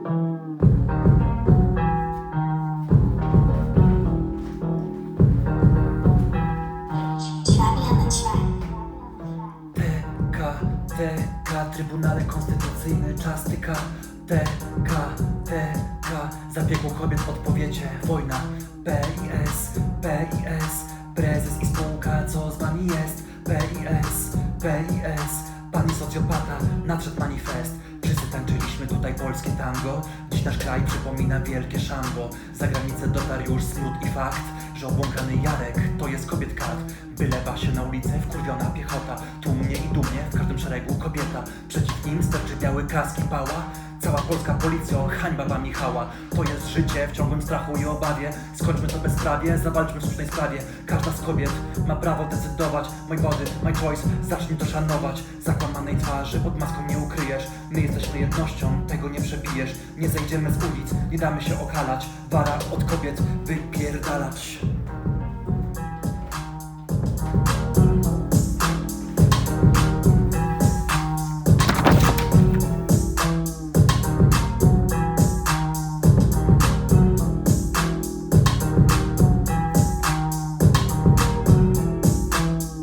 TK, TK, Trybunale Konstytucyjny, czas tyka. TK, TK, zabiegu kobiet odpowiecie, wojna. PIS, PIS, prezes i spółka, co z wami jest? PIS, PIS, pani socjopata, nadszedł manifest polskie tango. Dziś nasz kraj przypomina wielkie szambo. Za granicę dotarł już smród i fakt Że obłąkany Jarek to jest kobiet kat Wylewa się na ulicę wkurwiona piechota. Tłumnie i dumnie w każdym szeregu kobieta. Przeciw nim sterczy biały kask i pała Cała polska policjo, hańba wam Michała To jest życie w ciągłym strachu i obawie. Skończmy to bezprawie, zawalczmy w słusznej sprawie. Każda z kobiet ma prawo decydować. My body, my choice, zacznij to szanować. Zakłamanej twarzy pod maską nie ukryjesz. My jesteśmy jednością, tego nie przebijesz. Nie zejdziemy z ulic, nie damy się okalać. Wara od kobiet wypierdalać